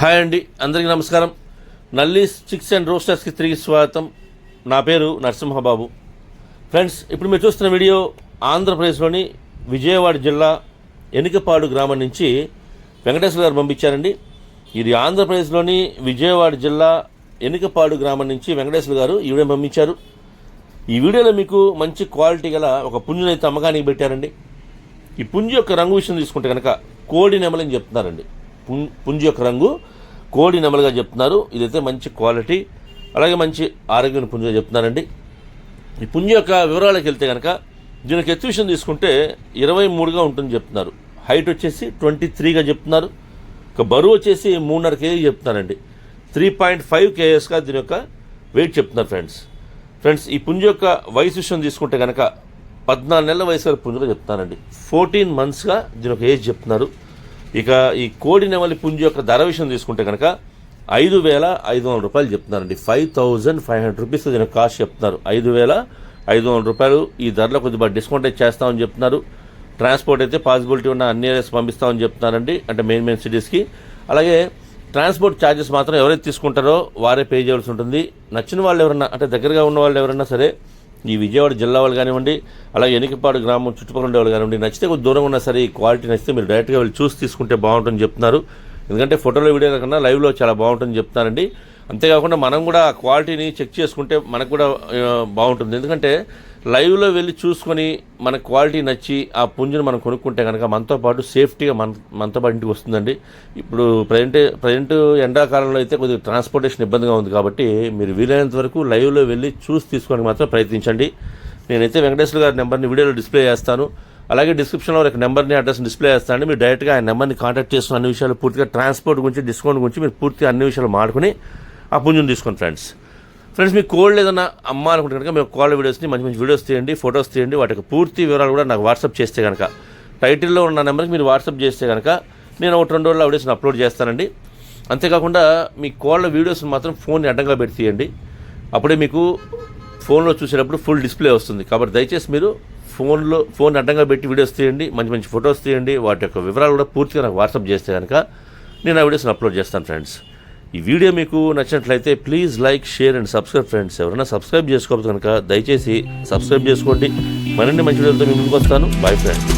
Hi అండి అందరికీ నమస్కారం. నల్లీస్ చిక్స్ అండ్ రోస్టర్స్కి తిరిగి స్వాగతం. నా పేరు నరసింహబాబు. ఫ్రెండ్స్ ఇప్పుడు మీరు చూస్తున్న వీడియో ఆంధ్రప్రదేశ్లోని విజయవాడ జిల్లా ఎనికపాడు గ్రామం నుంచి వెంకటేశ్వర గారు పంపించారండి. ఇది ఆంధ్రప్రదేశ్లోని విజయవాడ జిల్లా ఎనికపాడు గ్రామం నుంచి వెంకటేశ్వర గారు ఈ వీడియో పంపించారు. ఈ వీడియోలో మీకు మంచి క్వాలిటీ గల ఒక పుంజునైతే అమ్మకానికి పెట్టారండి. ఈ పుంజు యొక్క రంగు విషయం తీసుకుంటే కనుక కోడి నెమలని చెప్తున్నారండి. పుంజు యొక్క రంగు కోడి నెమలుగా చెప్తున్నారు. ఇదైతే మంచి క్వాలిటీ అలాగే మంచి ఆరోగ్యం పుంజుగా చెప్తున్నారండి. ఈ పుంజు యొక్క వివరాలకు వెళ్తే కనుక దీనికి ఎత్తు విషయం తీసుకుంటే ఇరవై మూడుగా ఉంటుంది చెప్తున్నారు. హైట్ వచ్చేసి ట్వంటీ త్రీగా చెప్తున్నారు. ఇక బరువు వచ్చేసి మూడున్నర కేజీ చెప్తున్నారండి. త్రీ పాయింట్ ఫైవ్ కేఎస్గా దీని యొక్క వెయిట్ చెప్తున్నారు ఫ్రెండ్స్ ఫ్రెండ్స్ ఈ పుంజు యొక్క వయసు విషయం తీసుకుంటే కనుక పద్నాలుగు నెలల వయసు వారి పుంజుగా చెప్తానండి ఫోర్టీన్ మంత్స్గా దీని ఒక ఏజ్ చెప్తున్నారు. ఇక ఈ కోడి నెమలి పుంజు యొక్క ధర విషయం తీసుకుంటే కనుక ఐదు వేల ఐదు వందల రూపాయలు చెప్తున్నారండి. Five thousand five hundred rupees దీని కాస్ట్ చెప్తున్నారు. ఐదు వేల ఐదు వందల రూపాయలు ఈ ధరలో కొద్దిగా డిస్కౌంట్ అయితే చేస్తామని చెప్తున్నారు. ట్రాన్స్పోర్ట్ అయితే పాసిబిలిటీ ఉన్న అన్ని ఏరియాస్ పంపిస్తామని చెప్తున్నారండి. అంటే మెయిన్ మెయిన్ సిటీస్కి అలాగే ట్రాన్స్పోర్ట్ ఛార్జెస్ మాత్రం ఎవరైతే తీసుకుంటారో వారే పే చేయాల్సి ఉంటుంది. నచ్చిన వాళ్ళు ఎవరన్నా అంటే దగ్గరగా ఉన్న వాళ్ళు ఎవరన్నా సరే ఈ విజయవాడ జిల్లా వాళ్ళు కానివ్వండి అలాగే ఎనికపాడు గ్రామం చుట్టుపక్కల ఉండే వాళ్ళు కానివ్వండి నచ్చితే కొద్ది దూరం ఉన్నా సరే ఈ క్వాలిటీ నచ్చితే మీరు డైరెక్ట్గా వెళ్ళి చూసి తీసుకుంటే బాగుంటుందని చెప్తున్నారు. ఎందుకంటే ఫోటోలో వీడియో కన్నా లైవ్లో చాలా బాగుంటుంది చెప్తానండి అంతేకాకుండా మనం కూడా ఆ క్వాలిటీని చెక్ చేసుకుంటే మనకు కూడా బాగుంటుంది. ఎందుకంటే లైవ్లో వెళ్ళి చూసుకొని మన క్వాలిటీ నచ్చి ఆ పుంజును మనం కొనుక్కుంటే కనుక మనతో పాటు సేఫ్టీగా మన మనతో పాటు ఇంటికి వస్తుందండి. ఇప్పుడు ప్రజెంట్ ప్రజెంట్ ఎండాకాలంలో అయితే కొద్దిగా ట్రాన్స్పోర్టేషన్ ఇబ్బందిగా ఉంది కాబట్టి మీరు వీలైనంత వరకు లైవ్లో వెళ్ళి చూసి తీసుకోవడానికి మాత్రం ప్రయత్నించండి. నేనైతే వెంకటేశ్వర గారి నెంబర్ని వీడియోలో డిస్ప్లే చేస్తాను. అలాగే డిస్క్రిప్షన్లో ఒక నెంబర్ని అడ్రస్ డిస్ప్లే చేస్తాను మీరు డైరెక్ట్గా ఆ నెంబర్ని కాంటాక్ట్ చేసుకుని అన్ని విషయాలు పూర్తిగా ట్రాన్స్పోర్ట్ గురించి డిస్కౌంట్ గురించి మీరు పూర్తిగా అన్ని విషయాలు మాడుకుని ఆ పుంజుని తీసుకోండి ఫ్రెండ్స్ ఫ్రెండ్స్ మీకు కోల్డ్ ఏదైనా అమ్మాలనుకుంటే కనుక మేము కోల్డ్ వీడియోస్ని మంచి మంచి వీడియోస్ తీయండి ఫొటోస్ తీయండి. వాటికి పూర్తి వివరాలు కూడా నాకు వాట్సాప్ చేస్తే కనుక టైటిల్లో ఉన్న నెంబర్కి మీరు వాట్సాప్ చేస్తే కనుక నేను ఒకటి రెండు రోజుల్లో వీడియోస్ని అప్లోడ్ చేస్తానండి. అంతేకాకుండా మీ కోళ్ళ వీడియోస్ మాత్రం ఫోన్ని అడ్డంగా పెట్టి తీయండి. అప్పుడే మీకు ఫోన్లో చూసేటప్పుడు ఫుల్ డిస్ప్లే వస్తుంది. కాబట్టి దయచేసి మీరు ఫోన్లో ఫోన్ అడ్డంగా పెట్టి వీడియోస్ తీయండి మంచి మంచి ఫొటోస్ తీయండి వాటి యొక్క వివరాలు కూడా పూర్తిగా నాకు వాట్సాప్ చేస్తే కనుక నేను ఆ వీడియోస్ని అప్లోడ్ చేస్తాను ఫ్రెండ్స్. ఈ వీడియో మీకు నచ్చినట్లయితే please like share and subscribe friends. ఎవరైనా సబ్స్క్రైబ్ చేసుకోవచ్చు కనుక దయచేసి సబ్స్క్రైబ్ చేసుకోండి. మరిన్ని మంచి వీడియోలతో మీ ముందుకు వస్తాను. Bye friends